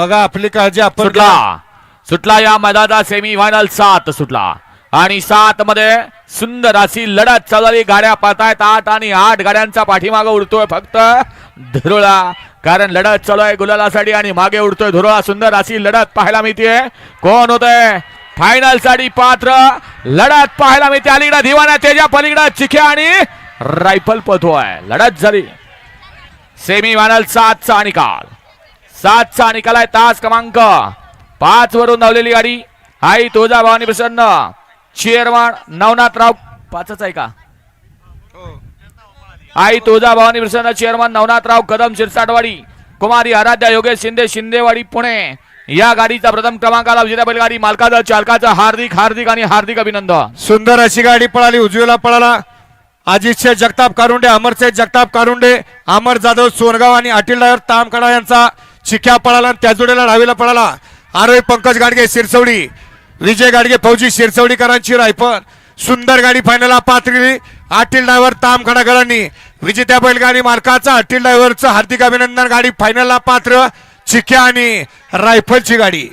बघा आपली काळजी आपण सुटला. सुटला या मैदानाचा सेमी फायनल सात सुटला. आणि सात मध्ये सुंदर अशी लढत चालवली गाड्या पाहतायत आठ आणि आठ गाड्यांचा पाठीमागे उडतोय फक्त धुरोळा. कारण लढत चालू आहे गुलालासाठी आणि मागे उडतोय धुरोळा. सुंदर अशी लढत पाहायला मिळते कोण होतंय फायनलसाठी पात्र लढत पाहायला मिळते. अलीकडे दिवाना त्याच्या पलीकडे चिख्या आणि रायफल पथोय लढत झाली. सेमी फायनल सातचा निकाल सातचा निकालाय तास क्रमांक. पाच वरून धावलेली गाडी. आई तुळजा भवानी प्रसन्न. चेअरमन नवनाथराव. पाचच आहे का? आई तुळजा भवानी प्रसन्न. चेअरमन नवनाथराव कदम शिरसाटवाडी. कुमारी आराध्या योगेश शिंदे शिंदेवाडी पुणे. या गाडीचा प्रथम क्रमांकाला विजेता बैलगाडी मालकाचा चालकाचा हार्दिक हार्दिक आणि हार्दिक अभिनंदन. सुंदर अशी गाडी पळाली उजवीला पळाला. अजितशे जगताप कारुंडे अमरशे जगताप कारुंडे अमर जाधव सोनगाव आणि अटिल ड्रायव्हर तामकडा यांचा चिक्या पळाला आणि त्या जोडीला डावीला पळाला. आरोही पंकज गाडगे शिरसवडी. विजय गाडगे फौजी शिरसवडीकरांची रायफल सुंदर गाडी फायनलला पात्री अटील ड्रायव्हर तामखडाकरांनी विजेत्या बैलगाडी मालकाचा अटील ड्रायव्हरचं हार्दिक अभिनंदन. गाडी फायनलला पात्र. चिक्या आणि रायफलची गाडी.